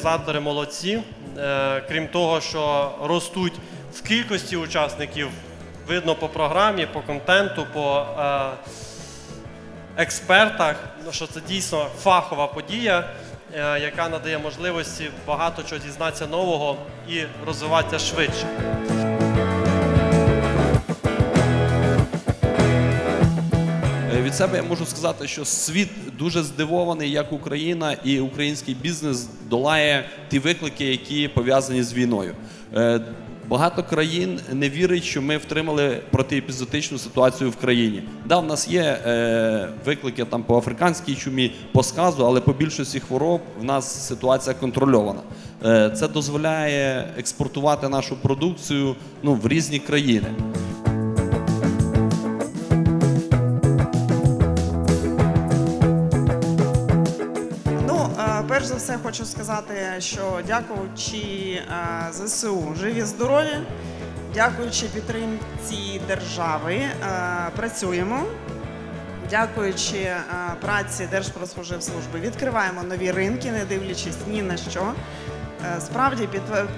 організатори молодці. Е, Крім того, що ростуть в кількості учасників, видно по програмі, по контенту, по е, експертах, ну, що це дійсно фахова подія, е, яка надає можливості багато чого дізнатися нового і розвиватися швидше. Від себе я можу сказати, що світ дуже здивований, як Україна і український бізнес долає ті виклики, які пов'язані з війною. Е, Багато країн не вірить, що ми втримали протиепізотичну ситуацію в країні. Да, в нас є е, виклики там по африканській чумі, по сказу, але по більшості хвороб в нас ситуація контрольована. Е, це дозволяє експортувати нашу продукцію ну, в різні країни. Все, хочу сказати, що дякуючи е, ЗСУ живі здорові, дякуючи підтримці держави, е, працюємо. Дякуючи е, праці Держпродспоживслужби, відкриваємо нові ринки, не дивлячись ні на що. Справді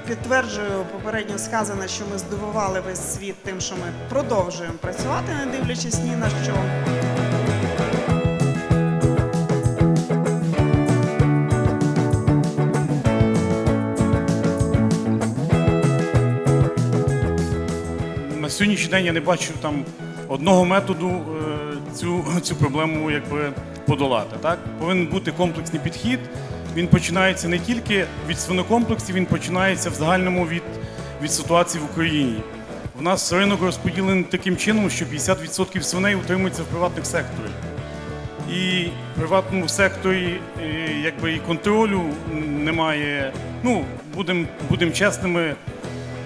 підтверджую попередньо сказане, що ми здивували весь світ тим, що ми продовжуємо працювати, не дивлячись ні на що. Сьогоднішній день я не бачу там одного методу е, цю, цю проблему якби подолати. Так? Повинен бути комплексний підхід. Він починається не тільки від свинокомплексів, він починається в загальному від, від ситуації в Україні. В нас ринок розподілений таким чином, що 50% свиней утримуються в приватних секторі. І в приватному секторі е, якби і контролю немає. Ну, будемо будем чесними,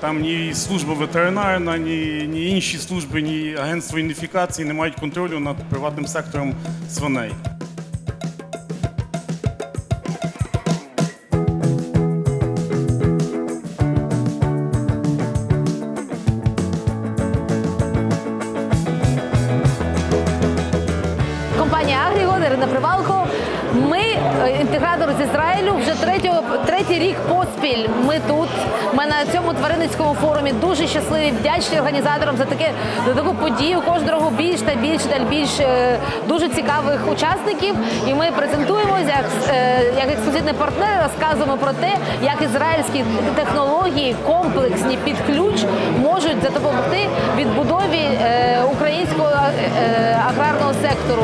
там ні служба ветеринарна, ні, ні інші служби, ні агентство ініфікації не мають контролю над приватним сектором свиней. Компанія Агрігон, Ірина Привалко. Інтегратор з Ізраїлю вже третього, третій рік поспіль. Ми тут. Ми на цьому тваринницькому форумі дуже щасливі, вдячні організаторам за таке за таку подію. Кожного більш та більш та більш е, дуже цікавих учасників. І ми презентуємося як, е, як ексклюзивний партнер, розказуємо про те, як ізраїльські технології комплексні під ключ можуть допомогти відбудові е, українського аграрного сектору.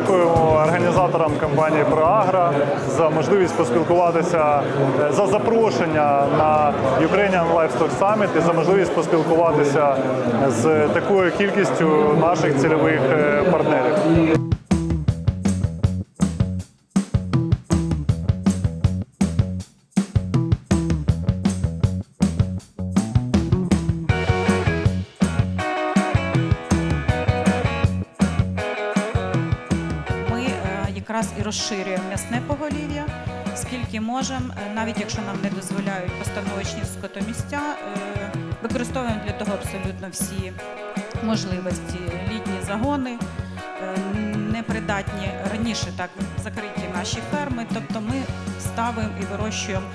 Дякуємо організаторам компанії Проагра за можливість поспілкуватися е, за запрошення на Ukrainian Livestock Summit і за можливість поспілкуватися з такою кількістю наших цільових е, партнерів. Якраз і розширюємо м'ясне поголів'я, скільки можемо, е, навіть якщо нам не дозволяють постановочні скотомістя, е, використовуємо для того абсолютно всі можливості. Літні загони е, непридатні раніше так закриті наші ферми. Тобто ми ставимо і вирощуємо.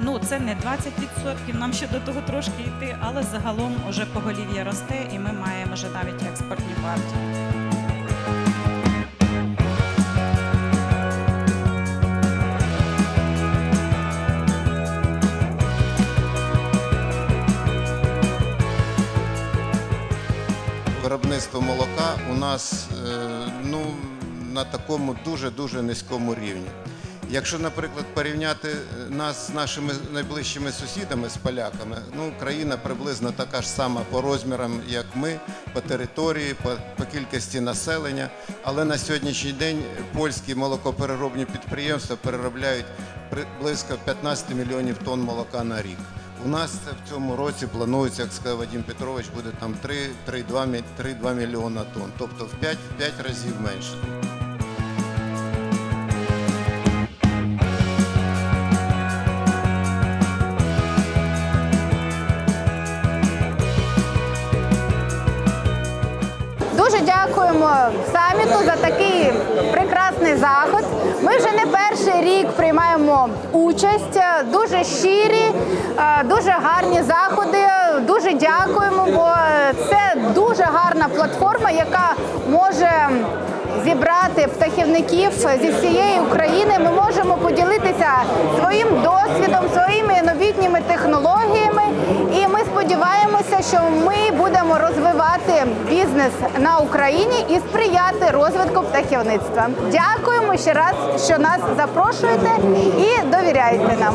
Ну, це не 20%, нам ще до того трошки йти, але загалом вже поголів'я росте і ми маємо вже навіть експортні партії. Виробництво молока у нас е, ну, на такому дуже-дуже низькому рівні. Якщо, наприклад, порівняти е, нас з нашими найближчими сусідами, з поляками, ну, країна приблизно така ж сама по розмірам, як ми, по території, по, по кількості населення. Але на сьогоднішній день польські молокопереробні підприємства переробляють при- близько 15 мільйонів тонн молока на рік. У нас в цьому році планується, як сказав Вадим Петрович, буде там 3-2 мільйона тонн, тобто в 5, в 5 разів менше. Дуже дякуємо саміту за такий прекрасний заход. Ми вже не перший рік приймаємо участь. Дуже щирі, е, дуже гарні заходи. Дуже дякуємо, бо це дуже гарна платформа, яка може зібрати птахівників зі всієї України. Ми можемо поділитися своїм досвідом, своїми новітніми технологіями. І ми сподіваємося, що ми будемо розвивати бізнес на Україні і сприяти розвитку птахівництва. Дякуємо ще раз, що нас запрошуєте і довіряєте нам.